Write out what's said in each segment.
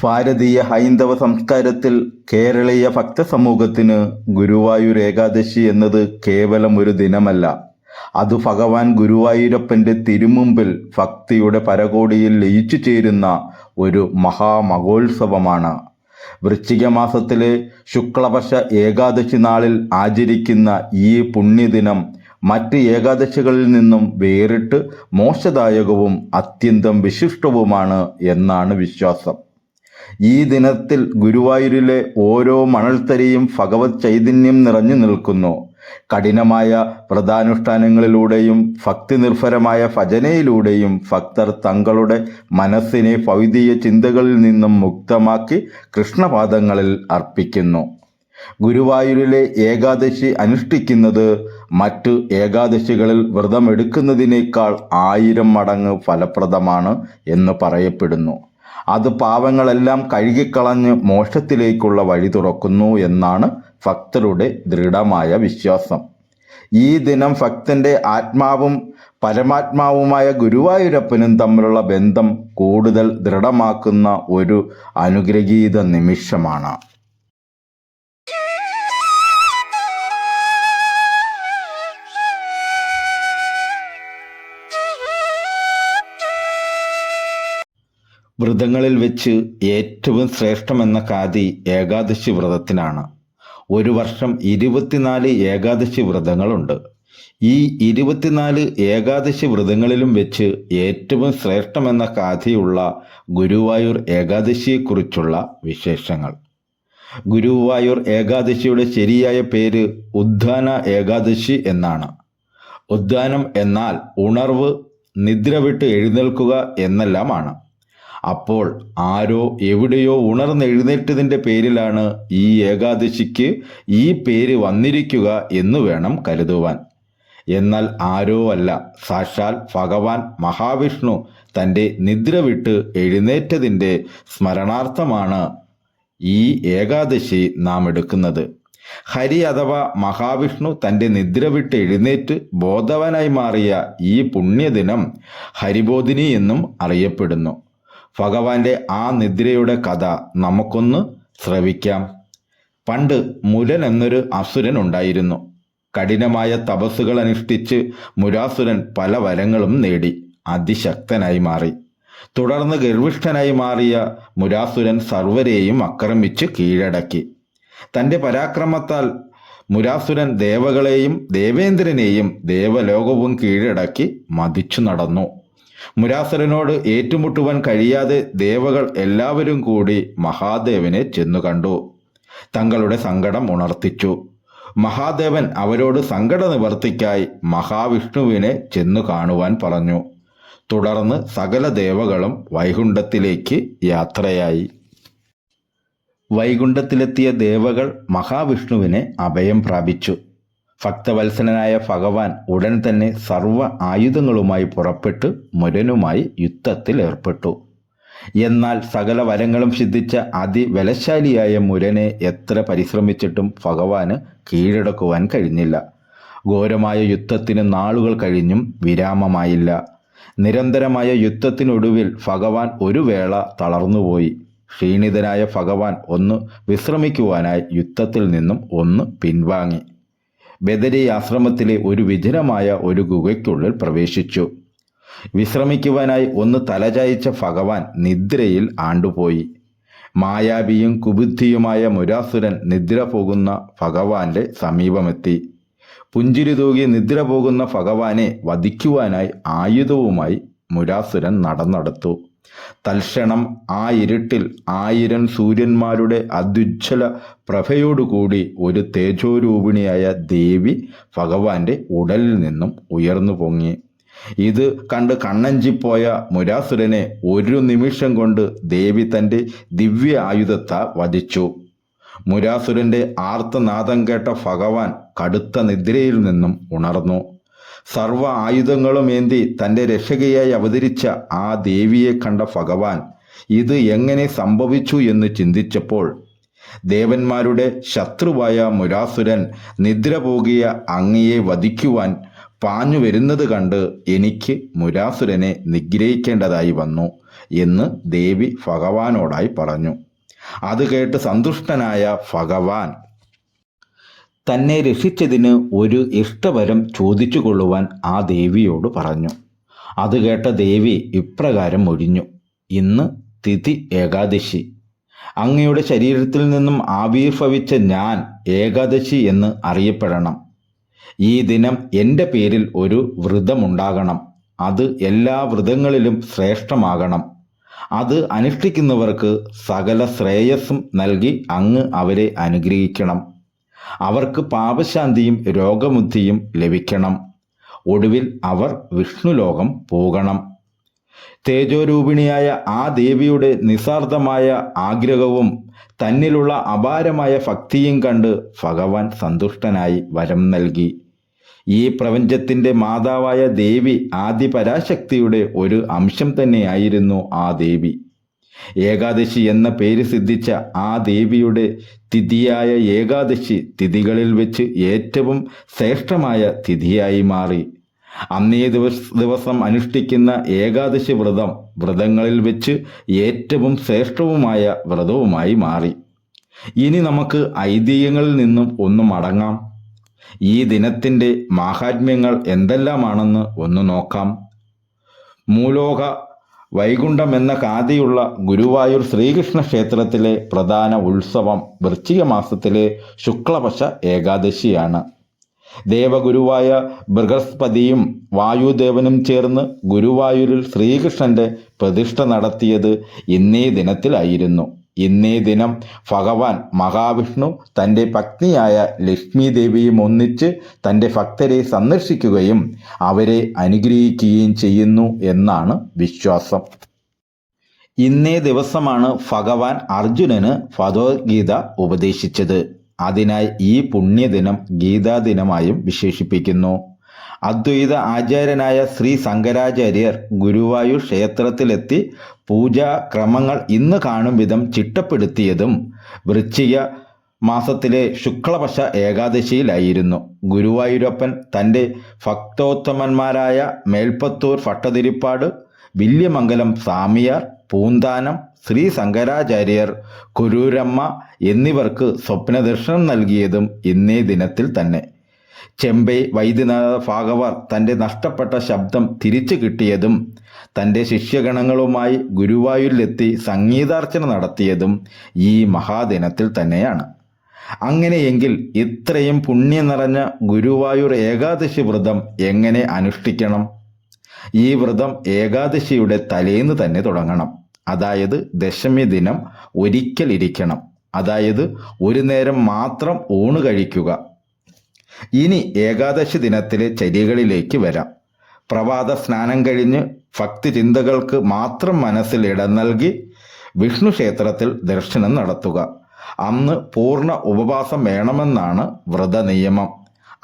ഭാരതീയ ഹൈന്ദവ സംസ്കാരത്തിൽ കേരളീയ ഭക്തസമൂഹത്തിന് ഗുരുവായൂർ ഏകാദശി എന്നത് കേവലം ഒരു ദിനമല്ല. അത് ഭഗവാൻ ഗുരുവായൂരപ്പന്റെ തിരുമുമ്പിൽ ഭക്തിയുടെ പരകോടിയിൽ ലയിച്ചു ചേരുന്ന ഒരു മഹാമഹോത്സവമാണ്. വൃശ്ചിക മാസത്തിലെ ശുക്ലപക്ഷ ഏകാദശി നാളിൽ ആചരിക്കുന്ന ഈ പുണ്യദിനം മറ്റ് ഏകാദശികളിൽ നിന്നും വേറിട്ട് മോശദായകവും അത്യന്തം വിശിഷ്ടവുമാണ് എന്നാണ് വിശ്വാസം. ഈ ദിനത്തിൽ ഗുരുവായൂരിലെ ഓരോ മണൽത്തരിയും ഭഗവത് ചൈതന്യം നിറഞ്ഞു നിൽക്കുന്നു. കഠിനമായ വ്രതാനുഷ്ഠാനങ്ങളിലൂടെയും ഭക്തി നിർഭരമായ ഭജനയിലൂടെയും ഭക്തർ തങ്ങളുടെ മനസ്സിനെ ഭൗതിക ചിന്തകളിൽ നിന്നും മുക്തമാക്കി കൃഷ്ണപാദങ്ങളിൽ അർപ്പിക്കുന്നു. ഗുരുവായൂരിലെ ഏകാദശി അനുഷ്ഠിക്കുന്നത് മറ്റു ഏകാദശികളിൽ വ്രതമെടുക്കുന്നതിനേക്കാൾ ആയിരം മടങ്ങ് ഫലപ്രദമാണ് എന്ന് പറയപ്പെടുന്നു. അത് പാവങ്ങളെല്ലാം കഴുകിക്കളഞ്ഞ് മോക്ഷത്തിലേക്കുള്ള വഴി തുറക്കുന്നു എന്നാണ് ഭക്തരുടെ ദൃഢമായ വിശ്വാസം. ഈ ദിനം ഭക്തന്റെ ആത്മാവും പരമാത്മാവുമായ ഗുരുവായൂരപ്പനും തമ്മിലുള്ള ബന്ധം കൂടുതൽ ദൃഢമാക്കുന്ന ഒരു അനുഗ്രഹീത നിമിഷമാണ്. വ്രതങ്ങളിൽ വെച്ച് ഏറ്റവും ശ്രേഷ്ഠമെന്ന കാതി ഏകാദശി വ്രതത്തിനാണ്. ഒരു വർഷം ഇരുപത്തിനാല് ഏകാദശി വ്രതങ്ങളുണ്ട്. ഈ ഇരുപത്തിനാല് ഏകാദശി വ്രതങ്ങളിലും വെച്ച് ഏറ്റവും ശ്രേഷ്ഠമെന്ന കാഥയുള്ള ഗുരുവായൂർ ഏകാദശിയെക്കുറിച്ചുള്ള വിശേഷങ്ങൾ. ഗുരുവായൂർ ഏകാദശിയുടെ ശരിയായ പേര് ഉദ്ധാന ഏകാദശി എന്നാണ്. ഉദ്ധാനം എന്നാൽ ഉണർവ് നിദ്ര വിട്ട് എഴുന്നേൽക്കുക എന്നെല്ലാമാണ്. അപ്പോൾ ആരോ എവിടെയോ ഉണർന്നെഴുന്നേറ്റതിന്റെ പേരിലാണ് ഈ ഏകാദശിക്ക് ഈ പേര് വന്നിരിക്കുക എന്ന് വേണം കരുതുവാൻ. എന്നാൽ ആരോ അല്ല സാക്ഷാൽ ഭഗവാൻ മഹാവിഷ്ണു തന്റെ നിദ്ര വിട്ട് എഴുന്നേറ്റതിന്റെ സ്മരണാർത്ഥമാണ് ഈ ഏകാദശി നാം എടുക്കുന്നത്. ഹരി അഥവാ മഹാവിഷ്ണു തന്റെ നിദ്ര വിട്ട് എഴുന്നേറ്റ് ബോധവനായി മാറിയ ഈ പുണ്യദിനം ഹരിബോധിനി എന്നും അറിയപ്പെടുന്നു. ഭഗവാന്റെ ആ നിദ്രയുടെ കഥ നമുക്കൊന്ന് ശ്രവിക്കാം. പണ്ട് മുരൻ എന്നൊരു അസുരൻ ഉണ്ടായിരുന്നു. കഠിനമായ തപസ്സുകൾ അനുഷ്ഠിച്ച് മുരാസുരൻ പല വരങ്ങളും നേടി. അതിശക്തനായി മാറി. തുടർന്ന് ഗർവിഷ്ഠനായി മാറിയ മുരാസുരൻ സർവരെയും ആക്രമിച്ച് കീഴടക്കി. തന്റെ പരാക്രമത്താൽ മുരാസുരൻ ദേവകളെയും ദേവേന്ദ്രനെയും ദേവലോകവും കീഴടക്കി മതിച്ചു നടന്നു. മുരാസുരനോട് ഏറ്റുമുട്ടുവാൻ കഴിയാതെ ദേവകൾ എല്ലാവരും കൂടി മഹാദേവനെ ചെന്നു കണ്ടു. തങ്ങളുടെ സങ്കടം ഉണർത്തിച്ചു. മഹാദേവൻ അവരോട് സങ്കട നിവർത്തിക്കായി മഹാവിഷ്ണുവിനെ ചെന്നു കാണുവാൻ പറഞ്ഞു. തുടർന്ന് സകല ദേവകളും വൈകുണ്ഠത്തിലേക്ക് യാത്രയായി. വൈകുണ്ഠത്തിലെത്തിയ ദേവകൾ മഹാവിഷ്ണുവിനെ അഭയം പ്രാപിച്ചു. ഭക്തവത്സലനായ ഭഗവാൻ ഉടൻ തന്നെ സർവ ആയുധങ്ങളുമായി പുറപ്പെട്ട് മുരനുമായി യുദ്ധത്തിൽ ഏർപ്പെട്ടു. എന്നാൽ സകല വരങ്ങളും സിദ്ധിച്ച അതിബലശാലിയായ മുരനെ എത്ര പരിശ്രമിച്ചിട്ടും ഭഗവാന് കീഴടക്കുവാൻ കഴിഞ്ഞില്ല. ഘോരമായ യുദ്ധത്തിന് നാളുകൾ കഴിഞ്ഞും വിരാമമായില്ല. നിരന്തരമായ യുദ്ധത്തിനൊടുവിൽ ഭഗവാൻ ഒരു വേള തളർന്നുപോയി. ക്ഷീണിതനായ ഭഗവാൻ ഒന്ന് വിശ്രമിക്കുവാനായി യുദ്ധത്തിൽ നിന്നും ഒന്ന് പിൻവാങ്ങി. ബദരി ആശ്രമത്തിലെ ഒരു വിജനമായ ഒരു ഗുഹയ്ക്കുള്ളിൽ പ്രവേശിച്ചു. വിശ്രമിക്കുവാനായി ഒന്ന് തലചായിച്ച ഭഗവാൻ നിദ്രയിൽ ആണ്ടുപോയി. മായാബിയും കുബുദ്ധിയുമായ മുരാസുരൻ നിദ്ര പോകുന്ന ഭഗവാന്റെ സമീപമെത്തി. പുഞ്ചിരി തൂകി നിദ്ര പോകുന്ന ഭഗവാനെ വധിക്കുവാനായി ആയുധവുമായി മുരാസുരൻ നടന്നെടുത്തു. തൽക്ഷണം ആ ഇരുട്ടിൽ ആയിരം സൂര്യന്മാരുടെ അത്യുജ്വല പ്രഭയോടുകൂടി ഒരു തേജോരൂപിണിയായ ദേവി ഭഗവാന്റെ ഉടലിൽ നിന്നും ഉയർന്നു പൊങ്ങി. ഇത് കണ്ട് കണ്ണഞ്ചിപ്പോയ മുരാസുരനെ ഒരു നിമിഷം കൊണ്ട് ദേവി തന്റെ ദിവ്യ ആയുധത്താൽ വധിച്ചു. മുരാസുരന്റെ ആർത്തനാദം കേട്ട ഭഗവാൻ കടുത്ത നിദ്രയിൽ നിന്നും ഉണർന്നു. സർവ ആയുധങ്ങളും ഏന്തി തന്റെ രക്ഷകയായി അവതരിച്ച ആ ദേവിയെ കണ്ട ഭഗവാൻ ഇത് എങ്ങനെ സംഭവിച്ചു എന്ന് ചിന്തിച്ചപ്പോൾ ദേവന്മാരുടെ ശത്രുവായ മുരാസുരൻ നിദ്ര പോകിയ അങ്ങയെ വധിക്കുവാൻ പാഞ്ഞു വരുന്നത് കണ്ട് എനിക്ക് മുരാസുരനെ നിഗ്രഹിക്കേണ്ടതായി വന്നു എന്ന് ദേവി ഭഗവാനോടായി പറഞ്ഞു. അത് കേട്ട് സന്തുഷ്ടനായ ഭഗവാൻ തന്നെ രക്ഷിച്ചതിന് ഒരു ഇഷ്ടവരം ചോദിച്ചുകൊള്ളുവാൻ ആ ദേവിയോട് പറഞ്ഞു. അത് കേട്ട ദേവി ഇപ്രകാരം ഒഴിഞ്ഞു ഇന്ന് തിഥി ഏകാദശി. അങ്ങയുടെ ശരീരത്തിൽ നിന്നും ആവിർഭവിച്ച ഞാൻ ഏകാദശി എന്ന് അറിയപ്പെടണം. ഈ ദിനം എന്റെ പേരിൽ ഒരു വ്രതമുണ്ടാകണം. അത് എല്ലാ വ്രതങ്ങളിലും ശ്രേഷ്ഠമാകണം. അത് അനുഷ്ഠിക്കുന്നവർക്ക് സകല ശ്രേയസ്സും നൽകി അങ്ങ് അവരെ അനുഗ്രഹിക്കണം. അവർക്ക് പാപശാന്തിയും രോഗമുക്തിയും ലഭിക്കണം. ഒടുവിൽ അവർ വിഷ്ണുലോകം പോകണം. തേജോരൂപിണിയായ ആ ദേവിയുടെ നിസാർദ്ധമായ ആഗ്രഹവും തന്നിലുള്ള അപാരമായ ഭക്തിയും കണ്ട് ഭഗവാൻ സന്തുഷ്ടനായി വരം നൽകി. ഈ പ്രപഞ്ചത്തിന്റെ മാതാവായ ദേവി ആദിപരാശക്തിയുടെ ഒരു അംശം തന്നെയായിരുന്നു ആ ദേവി. ഏകാദശി എന്ന പേര് സിദ്ധിച്ച ആ ദേവിയുടെ തിഥിയായ ഏകാദശി തിഥികളിൽ വെച്ച് ഏറ്റവും ശ്രേഷ്ഠമായ തിഥിയായി മാറി. അന്നേ ദിവസ ദിവസം അനുഷ്ഠിക്കുന്ന ഏകാദശി വ്രതം വ്രതങ്ങളിൽ വെച്ച് ഏറ്റവും ശ്രേഷ്ഠവുമായ വ്രതവുമായി മാറി. ഇനി നമുക്ക് ഐതിഹ്യങ്ങളിൽ നിന്നും ഒന്ന് മടങ്ങാം. ഈ ദിനത്തിന്റെ മാഹാത്മ്യങ്ങൾ എന്തെല്ലാമാണെന്ന് ഒന്ന് നോക്കാം. മൂലോക വൈകുണ്ഠം എന്ന കാതിയുള്ള ഗുരുവായൂർ ശ്രീകൃഷ്ണ ക്ഷേത്രത്തിലെ പ്രധാന ഉത്സവം വൃശ്ചിക മാസത്തിലെ ശുക്ലപക്ഷ ഏകാദശിയാണ്. ദേവഗുരുവായ ബൃഹസ്പതിയും വായുദേവനും ചേർന്ന് ഗുരുവായൂരിൽ ശ്രീകൃഷ്ണന്റെ പ്രതിഷ്ഠ നടത്തിയത് ഇന്നേ ദിനത്തിലായിരുന്നു. ഇന്നേ ദിനം ഭഗവാൻ മഹാവിഷ്ണു തന്റെ പത്നിയായ ലക്ഷ്മി ദേവിയും ഒന്നിച്ച് തന്റെ ഭക്തരെ സന്ദർശിക്കുകയും അവരെ അനുഗ്രഹിക്കുകയും ചെയ്യുന്നു എന്നാണ് വിശ്വാസം. ഇന്നേ ദിവസമാണ് ഭഗവാൻ അർജുനന് ഭഗവത്ഗീത ഉപദേശിച്ചത്. അതിനായി ഈ പുണ്യദിനം ഗീതാദിനമായും വിശേഷിപ്പിക്കുന്നു. അദ്വൈത ആചാര്യനായ ശ്രീ ശങ്കരാചാര്യർ ഗുരുവായൂർ ക്ഷേത്രത്തിലെത്തി പൂജാക്രമങ്ങൾ ഇന്ന് കാണും വിധം ചിട്ടപ്പെടുത്തിയതും വൃശ്ചിക മാസത്തിലെ ശുക്ലപക്ഷ ഏകാദശിയിലായിരുന്നു. ഗുരുവായൂരപ്പൻ തന്റെ ഭക്തോത്തമന്മാരായ മേൽപ്പത്തൂർ ഭട്ടതിരിപ്പാട് വില്യമംഗലം സ്വാമിയാർ പൂന്താനം ശ്രീ ശങ്കരാചാര്യർ കുരൂരമ്മ എന്നിവർക്ക് സ്വപ്നദർശനം നൽകിയതും ഇന്നേ ദിനത്തിൽ തന്നെ. ചെമ്പൈ വൈദ്യനാഥ ഭാഗവർ തന്റെ നഷ്ടപ്പെട്ട ശബ്ദം തിരിച്ചു കിട്ടിയതും തന്റെ ശിഷ്യഗണങ്ങളുമായി ഗുരുവായൂരിലെത്തി സംഗീതാർച്ചന നടത്തിയതും ഈ മഹാദിനത്തിൽ തന്നെയാണ്. അങ്ങനെയെങ്കിൽ ഇത്രയും പുണ്യം നിറഞ്ഞ ഗുരുവായൂർ ഏകാദശി വ്രതം എങ്ങനെ അനുഷ്ഠിക്കണം? ഈ വ്രതം ഏകാദശിയുടെ തലേന്ന് തന്നെ തുടങ്ങണം. അതായത് ദശമി ദിനം ഒരിക്കൽ ഇരിക്കണം. അതായത് ഒരു നേരം മാത്രം ഊണ് കഴിക്കുക. ഇനി ഏകാദശി ദിനത്തിലെ ചര്യകളിലേക്ക് വരാം. പ്രഭാത സ്നാനം കഴിഞ്ഞ് ഭക്തി ചിന്തകൾക്ക് മാത്രം മനസ്സിൽ ഇടം നൽകി വിഷ്ണു ക്ഷേത്രത്തിൽ ദർശനം നടത്തുക. അന്ന് പൂർണ ഉപവാസം വേണമെന്നാണ് വ്രത നിയമം.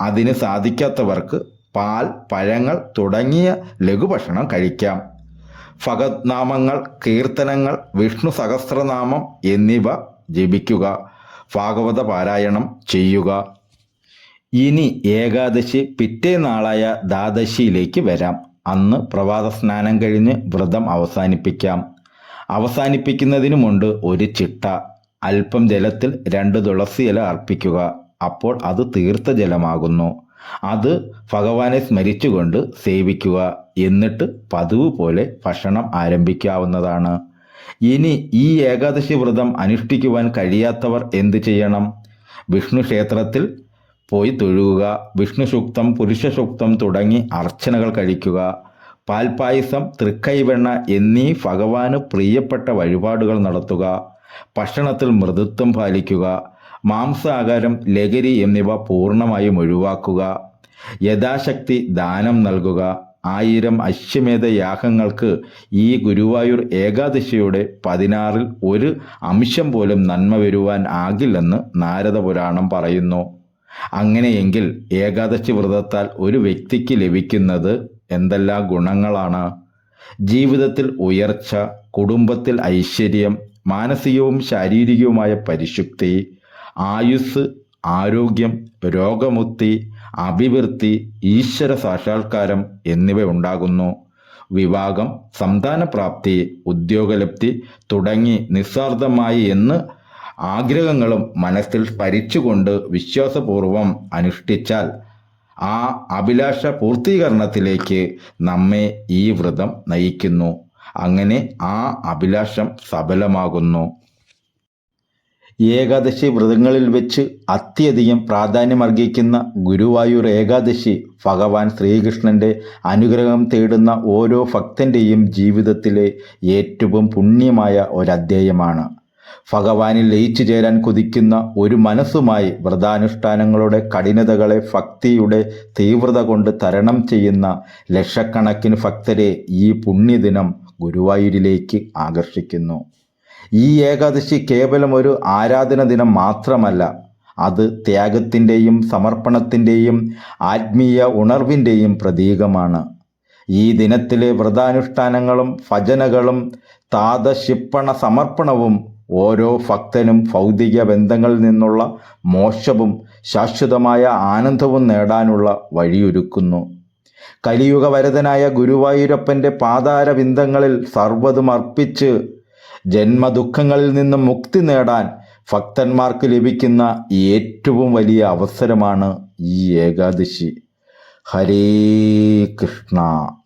അതിന് സാധിക്കാത്തവർക്ക് പാൽ പഴങ്ങൾ തുടങ്ങിയ ലഘുഭക്ഷണം കഴിക്കാം. ഭഗത് നാമങ്ങൾ കീർത്തനങ്ങൾ വിഷ്ണു സഹസ്രനാമം എന്നിവ ജപിക്കുക. ഭാഗവത പാരായണം ചെയ്യുക. ഇനി ഏകാദശി പിറ്റേ നാളായ ദ്വാദശിയിലേക്ക് വരാം. അന്ന് പ്രഭാത സ്നാനം കഴിഞ്ഞ് വ്രതം അവസാനിപ്പിക്കാം. അവസാനിപ്പിക്കുന്നതിനുമുണ്ട് ഒരു ചിട്ട അല്പം ജലത്തിൽ രണ്ട് തുളസി ഇല അർപ്പിക്കുക. അപ്പോൾ അത് തീർത്ഥ ജലമാകുന്നു അത് ഭഗവാനെ സ്മരിച്ചുകൊണ്ട് സേവിക്കുക. എന്നിട്ട് പതിവ് പോലെ ഭക്ഷണം ആരംഭിക്കാവുന്നതാണ്. ഇനി ഈ ഏകാദശി വ്രതം അനുഷ്ഠിക്കുവാൻ കഴിയാത്തവർ എന്തു ചെയ്യണം? വിഷ്ണു ക്ഷേത്രത്തിൽ പോയി തൊഴുകുക വിഷ്ണു സൂക്തം പുരുഷ സൂക്തം തുടങ്ങി അർച്ചനകൾ കഴിക്കുക. പാൽപായസം തൃക്കൈവെണ്ണ എന്നീ ഭഗവാന് പ്രിയപ്പെട്ട വഴിപാടുകൾ നടത്തുക. ഭക്ഷണത്തിൽ മൃദുത്വം പാലിക്കുക. മാംസാഹാരം ലഹരി എന്നിവ പൂർണമായും ഒഴിവാക്കുക. യഥാശക്തി ദാനം നൽകുക. ആയിരം അശ്വമേധ യാഗങ്ങൾക്ക് ഈ ഗുരുവായൂർ ഏകാദശിയുടെ പതിനാറിൽ ഒരു അംശം പോലും നന്മ വരുവാൻ ആകില്ലെന്ന് നാരദ പുരാണം പറയുന്നു. അങ്ങനെയെങ്കിൽ ഏകാദശി വ്രതത്താൽ ഒരു വ്യക്തിക്ക് ലഭിക്കുന്നത് എന്തെല്ലാം ഗുണങ്ങളാണ്? ജീവിതത്തിൽ ഉയർച്ച കുടുംബത്തിൽ ഐശ്വര്യം മാനസികവും ശാരീരികവുമായ പരിശുദ്ധി ആയുസ് ആരോഗ്യം രോഗമുക്തി അഭിവൃദ്ധി ഈശ്വര സാക്ഷാത്കാരം എന്നിവ ഉണ്ടാകുന്നു. വിവാഹം സന്താനപ്രാപ്തി ഉദ്യോഗലബ്ധി തുടങ്ങി നിസ്വാർത്ഥമായി എന്ന് ആഗ്രഹങ്ങളും മനസ്സിൽ സ്മരിച്ചുകൊണ്ട് വിശ്വാസപൂർവം അനുഷ്ഠിച്ചാൽ ആ അഭിലാഷ പൂർത്തീകരണത്തിലേക്ക് നമ്മെ ഈ വ്രതം നയിക്കുന്നു. അങ്ങനെ ആ അഭിലാഷം സഫലമാകുന്നു. ഏകാദശി വ്രതങ്ങളിൽ വെച്ച് അത്യധികം പ്രാധാന്യമർഹിക്കുന്ന ഗുരുവായൂർ ഏകാദശി ഭഗവാൻ ശ്രീകൃഷ്ണന്റെ അനുഗ്രഹം തേടുന്ന ഓരോ ഭക്തന്റെയും ജീവിതത്തിലെ ഏറ്റവും പുണ്യമായ ഒരധ്യായമാണ്. ഭഗവാനിൽ ലയിച്ചു ചേരാൻ കൊതിക്കുന്ന ഒരു മനസ്സുമായി വ്രതാനുഷ്ഠാനങ്ങളുടെ കഠിനതകളെ ഭക്തിയുടെ തീവ്രത കൊണ്ട് തരണം ചെയ്യുന്ന ലക്ഷക്കണക്കിന് ഭക്തരെ ഈ പുണ്യദിനം ഗുരുവായൂരിലേക്ക് ആകർഷിക്കുന്നു. ഈ ഏകാദശി കേവലം ഒരു ആരാധന ദിനം മാത്രമല്ല അത് ത്യാഗത്തിന്റെയും സമർപ്പണത്തിന്റെയും ആത്മീയ ഉണർവിന്റെയും പ്രതീകമാണ്. ഈ ദിനത്തിലെ വ്രതാനുഷ്ഠാനങ്ങളും ഭജനകളും താതശിപ്പണ സമർപ്പണവും ഓരോ ഭക്തനും ഭൗതിക ബന്ധങ്ങളിൽ നിന്നുള്ള മോശവും ശാശ്വതമായ ആനന്ദവും നേടാനുള്ള വഴിയൊരുക്കുന്നു. കലിയുഗ വരദനായ ഗുരുവായൂരപ്പന്റെ പാതാരവിന്ദങ്ങളിൽ സർവതും അർപ്പിച്ച് ജന്മദുഃഖങ്ങളിൽ നിന്നും മുക്തി നേടാൻ ഭക്തന്മാർക്ക് ലഭിക്കുന്ന ഏറ്റവും വലിയ അവസരമാണ് ഈ ഏകാദശി. ഹരേ കൃഷ്ണ.